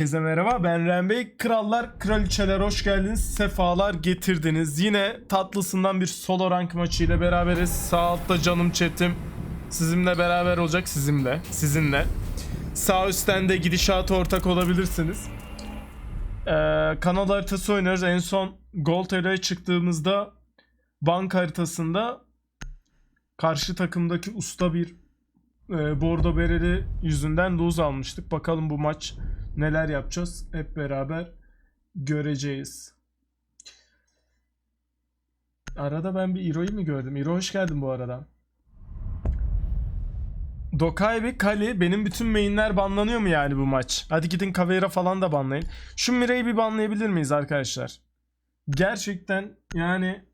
Herkese merhaba ben Ren Bey. Krallar, kraliçeler hoş geldiniz. Sefalar getirdiniz. Yine tatlısından bir solo rank maçı ile beraberiz. Sağ altta canım chatim sizinle beraber olacak. Sizinle. Sizinle. Sağ üstten de gidişata ortak olabilirsiniz. Ee, kanal haritası oynuyoruz. En son Gold Elo'ya çıktığımızda bank haritasında karşı takımdaki usta bir e, bordo bereli yüzünden lose almıştık. Bakalım bu maç neler yapacağız hep beraber göreceğiz. Arada ben bir Iro'yu mu gördüm? Iro hoş geldin bu arada. Dokai Kali benim bütün mainler banlanıyor mu yani bu maç? Hadi gidin Caveira falan da banlayın. Şu Mira'yı bir banlayabilir miyiz arkadaşlar? Gerçekten yani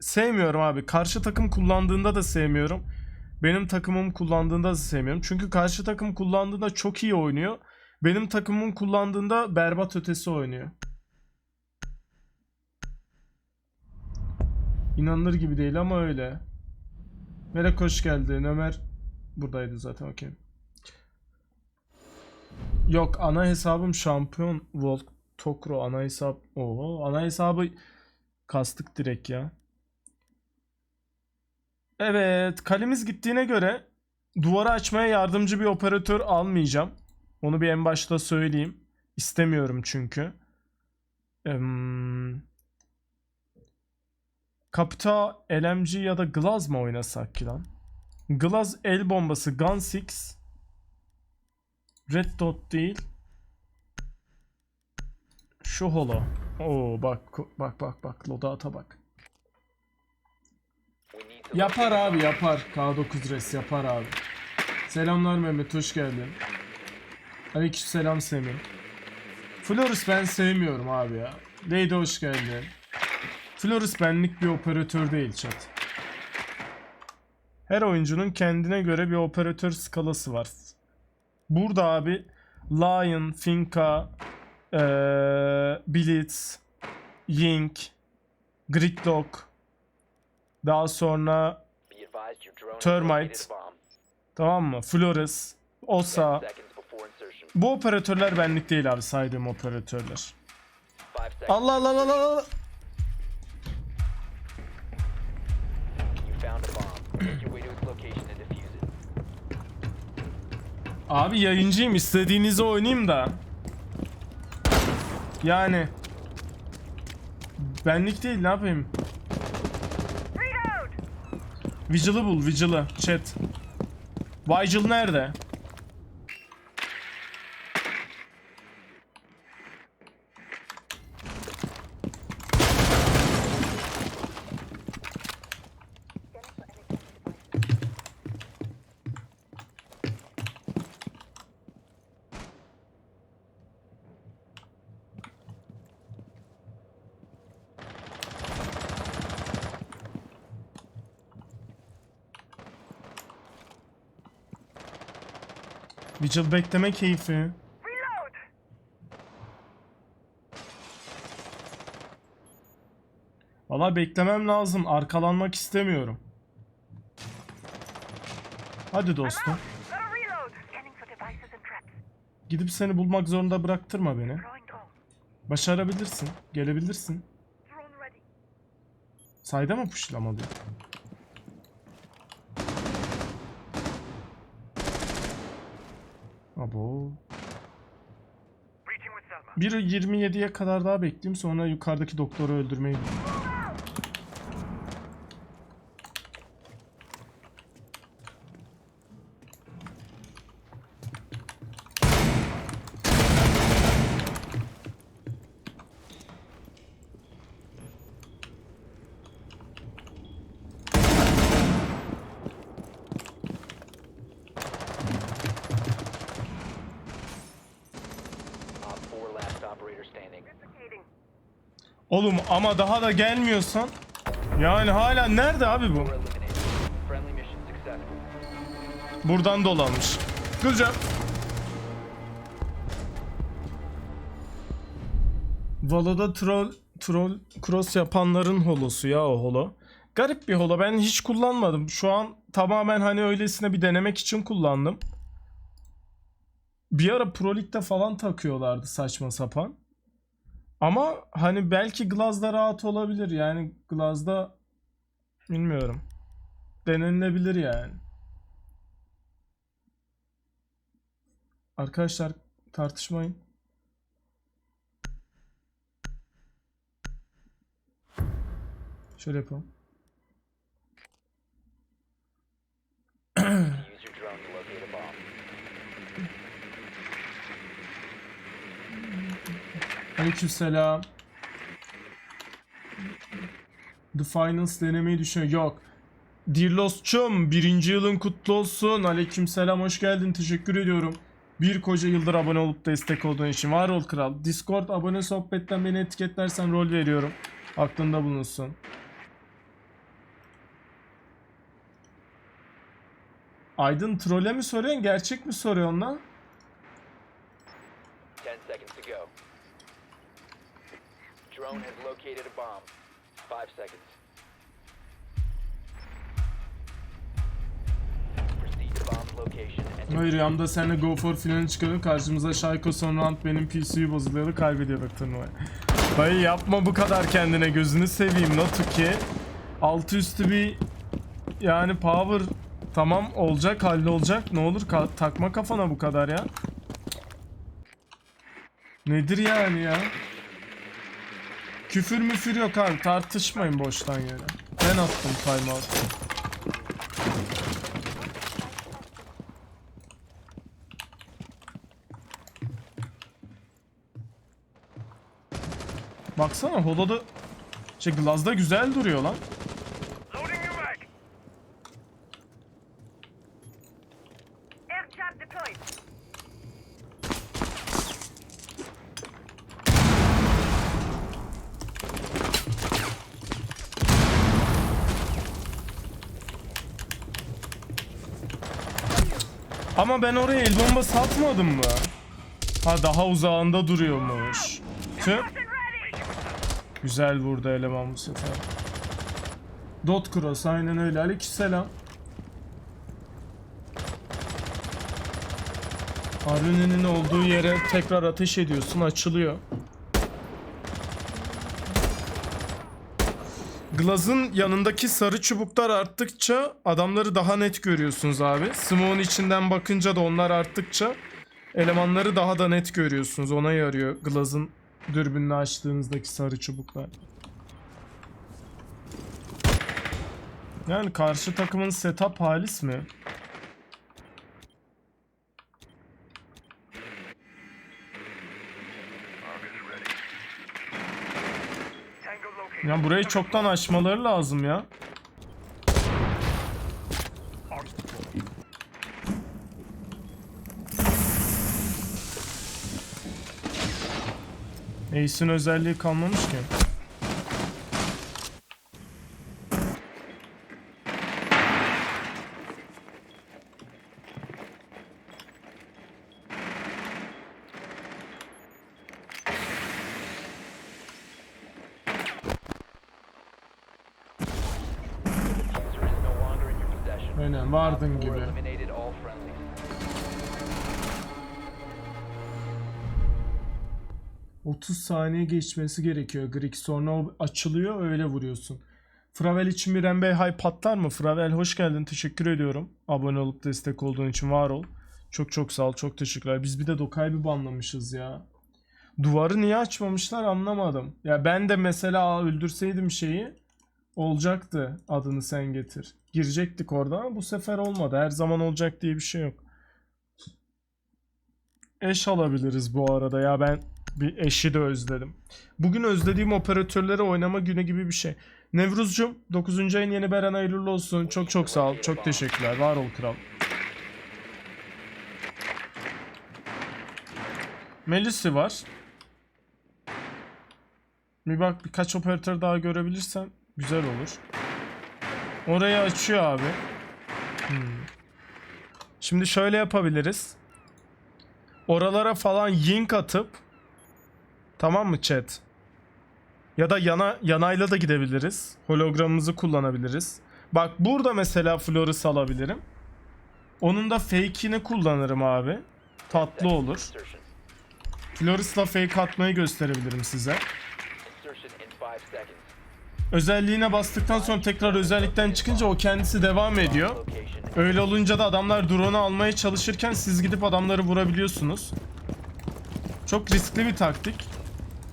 sevmiyorum abi. Karşı takım kullandığında da sevmiyorum. Benim takımım kullandığında da sevmiyorum. Çünkü karşı takım kullandığında çok iyi oynuyor. Benim takımım kullandığında berbat ötesi oynuyor. İnanılır gibi değil ama öyle. Melek hoş geldin. Ömer buradaydı zaten okey. Yok ana hesabım şampiyon Volt Tokro ana hesap. Oo ana hesabı kastık direkt ya. Evet, kalemiz gittiğine göre duvarı açmaya yardımcı bir operatör almayacağım. Onu bir en başta söyleyeyim. İstemiyorum çünkü. Em, Kapta LMG ya da Glaz mı oynasak ki lan? Glaz el bombası Gun 6 Red Dot değil. Şu holo. Oo bak bak bak bak loadout'a bak. Yapar abi yapar. K9 res yapar abi. Selamlar Mehmet hoş geldin. Aleykümselam Semih. Florus ben sevmiyorum abi ya. Lady hoş geldin. Florus benlik bir operatör değil chat. Her oyuncunun kendine göre bir operatör skalası var. Burada abi Lion, Finka, eee Blitz, Yink, Gridlock, daha sonra Termite. tamam mı? Flores, Osa. Bu operatörler benlik değil abi saydığım operatörler. Allah Allah Allah Allah. Abi yayıncıyım istediğinizi oynayayım da. Yani. Benlik değil ne yapayım? Vigil'ı bul Vigil'ı chat. Vigil nerede? Vigil bekleme keyfi. Valla beklemem lazım. Arkalanmak istemiyorum. Hadi dostum. Gidip seni bulmak zorunda bıraktırma beni. Başarabilirsin. Gelebilirsin. Sayda mı pushlamalı? Abo. Breaching with Selma. 1.27'ye kadar daha bekleyeyim sonra yukarıdaki doktoru öldürmeyi Oğlum ama daha da gelmiyorsan yani hala nerede abi bu? Buradan dolanmış. Kılacağım. Valo'da troll troll cross yapanların holosu ya o holo. Garip bir holo. Ben hiç kullanmadım. Şu an tamamen hani öylesine bir denemek için kullandım. bir ara Pro League'de falan takıyorlardı saçma sapan. Ama hani belki Glaz'da rahat olabilir. Yani Glaz'da bilmiyorum. Denenilebilir yani. Arkadaşlar tartışmayın. Şöyle yapalım. Use your drone to locate a bomb. Aleykümselam. The Finals denemeyi düşünüyor. Yok. Dirlos'cum birinci yılın kutlu olsun. Aleykümselam hoş geldin. Teşekkür ediyorum. Bir koca yıldır abone olup destek olduğun için. Var ol kral. Discord abone sohbetten beni etiketlersen rol veriyorum. Aklında bulunsun. Aydın trole mi soruyorsun? Gerçek mi soruyorsun lan? 10 seconds to go. Drone has located a bomb. 5 seconds. Hayır rüyamda seninle Go For finali çıkarıp karşımıza Şayko son round benim PC'yi bozuluyordu kaybediyorduk turnuvayı. Dayı yapma bu kadar kendine gözünü seveyim Natuki. Altı üstü bir yani power tamam olacak hallolacak ne olur ka- takma kafana bu kadar ya. Nedir yani ya? Küfür müfür yok abi tartışmayın boştan yere. Ben attım timeout. Baksana Holo'da şey Glaz'da güzel duruyor lan. Ama ben oraya el bomba satmadım mı? Ha daha uzağında duruyormuş. Tüh. Güzel vurdu eleman bu sefer. Dot cross aynen öyle. Aleykümselam. Arun'un olduğu yere tekrar ateş ediyorsun açılıyor. Glaz'ın yanındaki sarı çubuklar arttıkça adamları daha net görüyorsunuz abi. Smoke'un içinden bakınca da onlar arttıkça elemanları daha da net görüyorsunuz. Ona yarıyor Glaz'ın dürbününü açtığınızdaki sarı çubuklar. Yani karşı takımın setup halis mi? Tango located. Ya burayı çoktan açmaları lazım ya. Ace'in özelliği kalmamış ki. Aynen vardın gibi. eliminated all friendlies. ...30 saniye geçmesi gerekiyor Grik. Sonra o açılıyor öyle vuruyorsun. Fravel için bir hay patlar mı? Fravel hoş geldin. Teşekkür ediyorum. Abone olup destek olduğun için var ol. Çok çok sağ ol. Çok teşekkürler. Biz bir de Dokay bir banlamışız ya. Duvarı niye açmamışlar anlamadım. Ya ben de mesela öldürseydim şeyi olacaktı adını sen getir. Girecektik orada ama bu sefer olmadı. Her zaman olacak diye bir şey yok. Eş alabiliriz bu arada ya ben bir eşi de özledim. Bugün özlediğim operatörleri oynama günü gibi bir şey. Nevruzcum 9. ayın yeni Beren hayırlı olsun. Çok çok sağ ol. Çok teşekkürler. Var ol kral. Melisi var. Bir bak birkaç operatör daha görebilirsen güzel olur. Orayı açıyor abi. Hmm. Şimdi şöyle yapabiliriz. Oralara falan yink atıp Tamam mı chat? Ya da yana yanayla da gidebiliriz. Hologramımızı kullanabiliriz. Bak burada mesela Flor'u salabilirim. Onun da fake'ini kullanırım abi. tatlı olur. Floris'la fake atmayı gösterebilirim size. Özelliğine bastıktan sonra tekrar özellikten çıkınca o kendisi devam ediyor. Öyle olunca da adamlar drone'u almaya çalışırken siz gidip adamları vurabiliyorsunuz. Çok riskli bir taktik.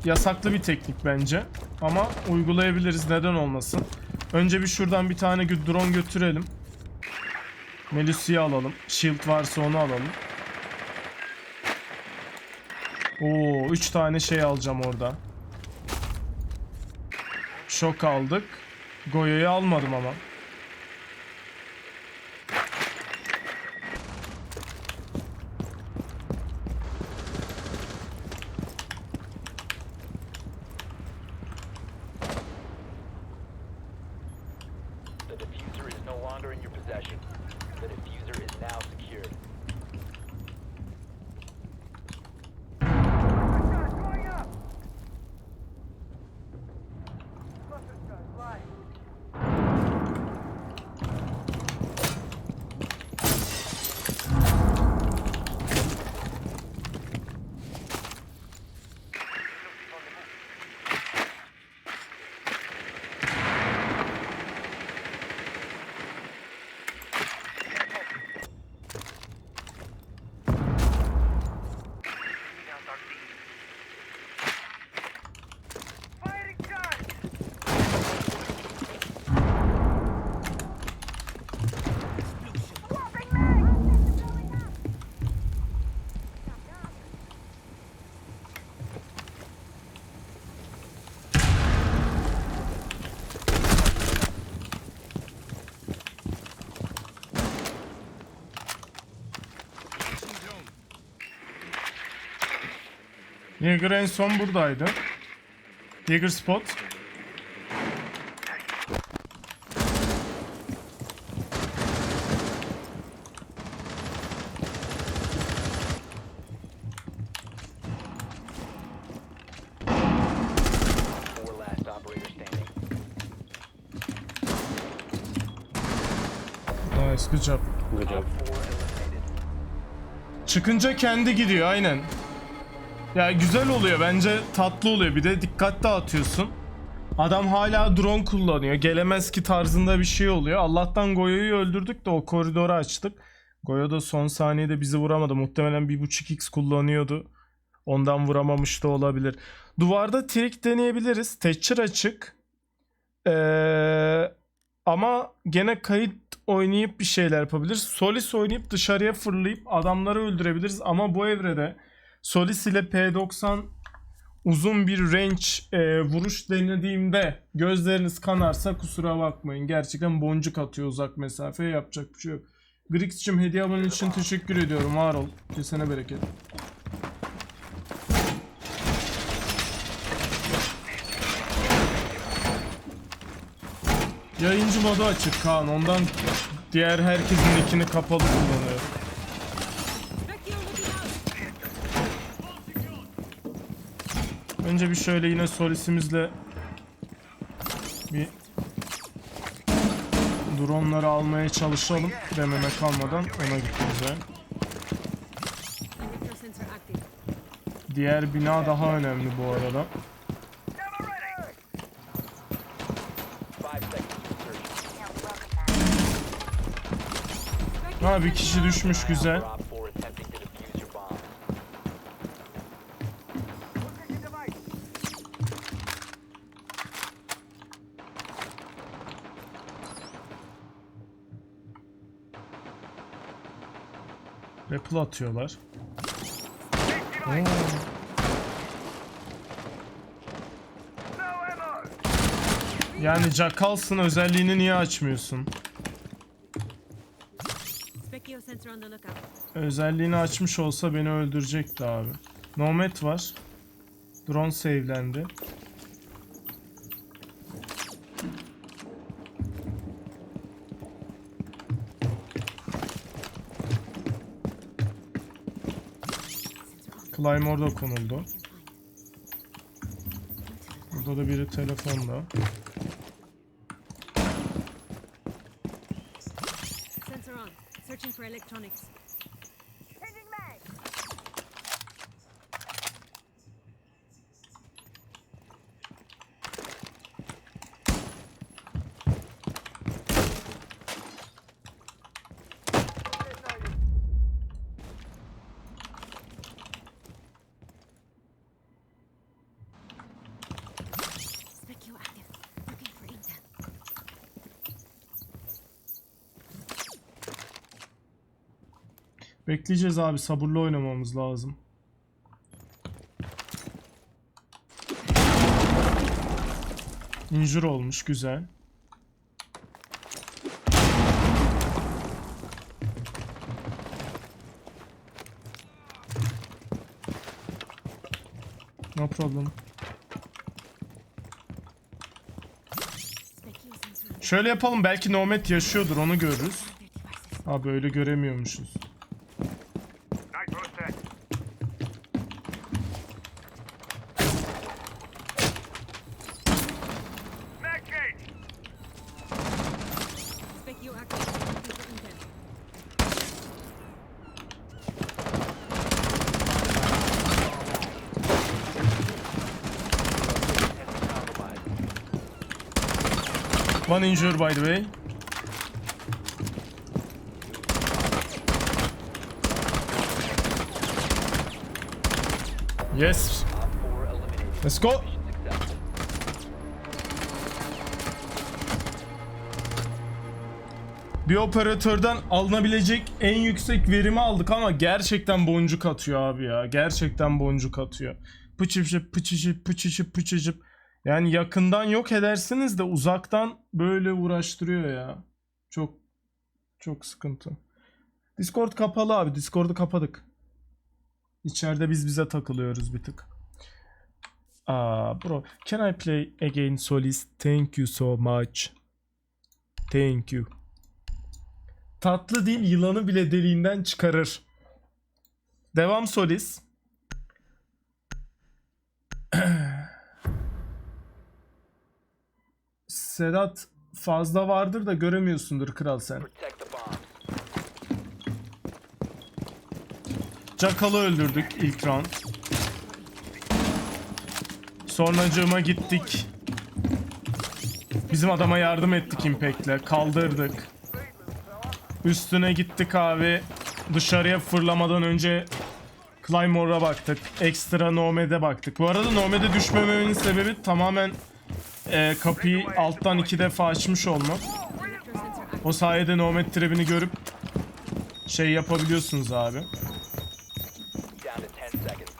Yasaklı bir teknik bence. Ama uygulayabiliriz neden olmasın. Önce bir şuradan bir tane drone götürelim. Melusi'yi alalım. Shield varsa onu alalım. Oo, 3 tane şey alacağım orada. Şok aldık. Goyo'yu almadım ama. Right. Jäger en son buradaydı. Jäger spot. Nice good job. 4 eliminated. Çıkınca kendi gidiyor aynen. Ya güzel oluyor bence tatlı oluyor bir de dikkat dağıtıyorsun. Adam hala drone kullanıyor. Gelemez ki tarzında bir şey oluyor. Allah'tan Goyo'yu öldürdük de o koridoru açtık. Goyo da son saniyede bizi vuramadı. Muhtemelen 1.5x kullanıyordu. Ondan vuramamış da olabilir. Duvarda trik deneyebiliriz. Thatcher açık. Ee, ama gene kayıt oynayıp bir şeyler yapabiliriz. Solis oynayıp dışarıya fırlayıp adamları öldürebiliriz. Ama bu evrede Solis ile P90 uzun bir range e, vuruş denediğimde gözleriniz kanarsa kusura bakmayın. Gerçekten boncuk atıyor uzak mesafeye yapacak bir şey yok. Grix'cim hediye abone için teşekkür ediyorum. Var ol. Kesene bereket. Yayıncı modu açık Kaan. Ondan diğer herkesin nickini kapalı kullanıyor. Önce bir şöyle yine solisimizle bir dronları almaya çalışalım. Dememe kalmadan ona gitti güzel. Diğer bina daha önemli bu arada. Never ready! 5 seconds to insertion. Ha bir kişi düşmüş güzel. Rappel atıyorlar. Oo. Yani Jackals'ın özelliğini niye açmıyorsun? Özelliğini açmış olsa beni öldürecekti abi. Nomad var. Drone save'lendi. Climb orada konuldu. Burada da biri telefonda. Bekleyeceğiz abi sabırlı oynamamız lazım. Injure olmuş güzel. No problem. Şöyle yapalım belki Nomad yaşıyordur onu görürüz. Ha böyle göremiyormuşuz. One injure by the way. Yes. Op 4 eliminated. Let's go. Bir operatörden alınabilecek en yüksek verimi aldık ama gerçekten boncuk atıyor abi ya. Gerçekten boncuk atıyor. Pıçıpçıp pıçıçıp pıçıçıp pıçıçıp. Yani yakından yok edersiniz de uzaktan böyle uğraştırıyor ya. Çok çok sıkıntı. Discord kapalı abi. Discord'u kapadık. İçeride biz bize takılıyoruz bir tık. Aa bro, can I play again Solis? Thank you so much. Thank you. Tatlı dil yılanı bile deliğinden çıkarır. Devam Solis. Sedat fazla vardır da göremiyorsundur kral sen. Jackal'ı öldürdük ilk round. Sonracığıma gittik. Bizim adama yardım ettik Impact'le. Kaldırdık. Üstüne gittik abi. Dışarıya fırlamadan önce Claymore'a baktık. Ekstra Nomad'e baktık. Bu arada Nomad'e düşmememin sebebi tamamen e, kapıyı alttan iki defa açmış olmak. O sayede Nomad trap'ini görüp şey yapabiliyorsunuz abi. Down to 10 seconds.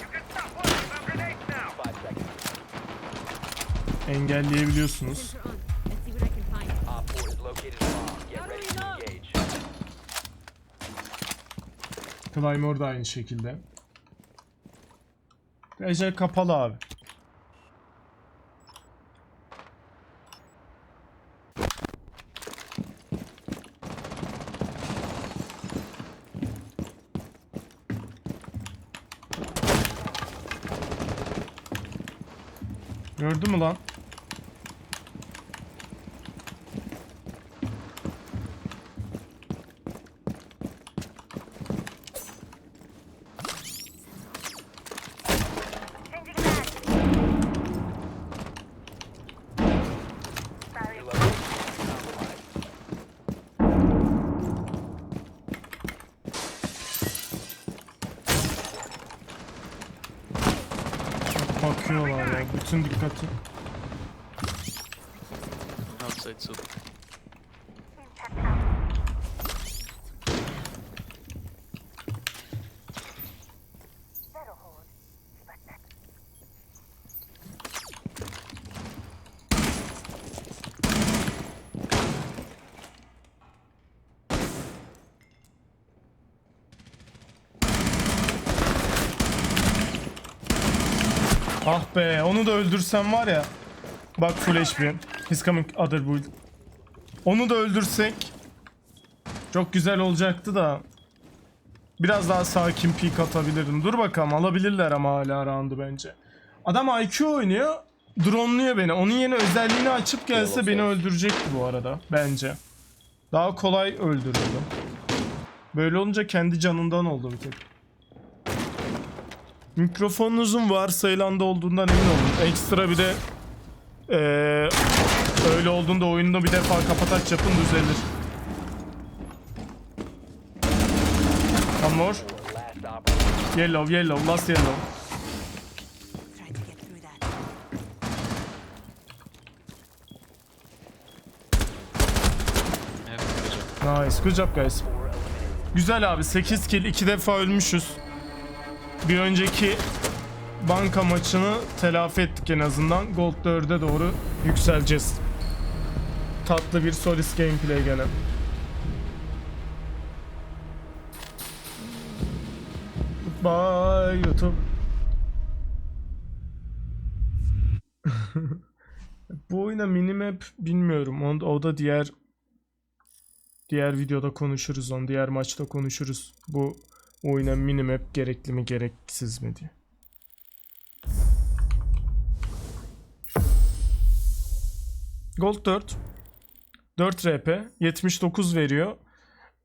You can stop one of them grenades now. 5 seconds. Engelleyebiliyorsunuz. Sensor on. Let's see what I can find. Op 4 has located a bomb. Get ready to engage. Claymore da aynı şekilde. Ece kapalı abi. Gördün mü lan? Bakıyorlar ya. Bütün dikkati. Outside soup. Ah be onu da öldürsem var ya. Bak full HP. He's coming other build. Onu da öldürsek çok güzel olacaktı da. Biraz daha sakin peek atabilirim. Dur bakalım alabilirler ama hala round'u bence. Adam IQ oynuyor. Drone'luyor beni. Onun yeni özelliğini açıp gelse beni öldürecekti bu arada. Bence. Daha kolay öldürürdü. Böyle olunca kendi canından oldu bir tek. Mikrofonunuzun varsayılanda olduğundan emin olun. Ekstra bir de eee, öyle olduğunda oyunda bir defa kapataç yapın düzelir. One more. Yellow, yellow, last yellow. Nice. Good job guys. Güzel abi 8 kill 2 defa ölmüşüz. Bir önceki banka maçını telafi ettik en azından. Gold 4'e doğru yükseleceğiz. Tatlı bir Solis gameplay gene. Bye YouTube. Bu oyuna minimap bilmiyorum. O, o da diğer Diğer videoda konuşuruz onu. Diğer maçta konuşuruz. Bu oyuna minimap gerekli mi gereksiz mi diye. Gold 4. 4 RP. 79 veriyor.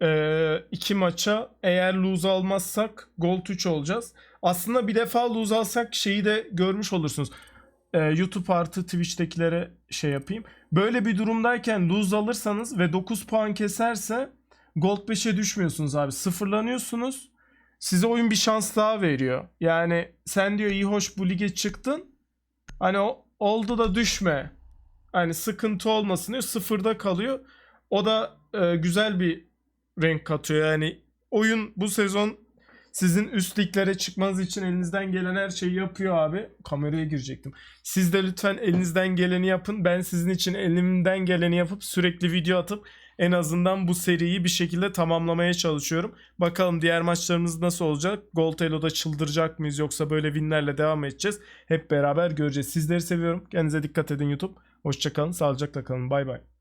Ee, iki maça eğer lose almazsak Gold 3 olacağız. Aslında bir defa lose alsak şeyi de görmüş olursunuz. Ee, YouTube artı Twitch'tekilere şey yapayım. Böyle bir durumdayken lose alırsanız ve 9 puan keserse Gold 5'e düşmüyorsunuz abi. Sıfırlanıyorsunuz. Size oyun bir şans daha veriyor. Yani sen diyor iyi hoş bu lige çıktın. Hani oldu da düşme. Hani sıkıntı olmasın diyor. Sıfırda kalıyor. O da e, güzel bir renk katıyor. Yani oyun bu sezon sizin üst liglere çıkmanız için elinizden gelen her şeyi yapıyor abi. Kameraya girecektim. Siz de lütfen elinizden geleni yapın. Ben sizin için elimden geleni yapıp sürekli video atıp en azından bu seriyi bir şekilde tamamlamaya çalışıyorum. Bakalım diğer maçlarımız nasıl olacak? Gold Elo'da çıldıracak mıyız yoksa böyle winlerle devam edeceğiz? Hep beraber göreceğiz. Sizleri seviyorum. Kendinize dikkat edin YouTube. Hoşçakalın. Sağlıcakla kalın. Bay bay.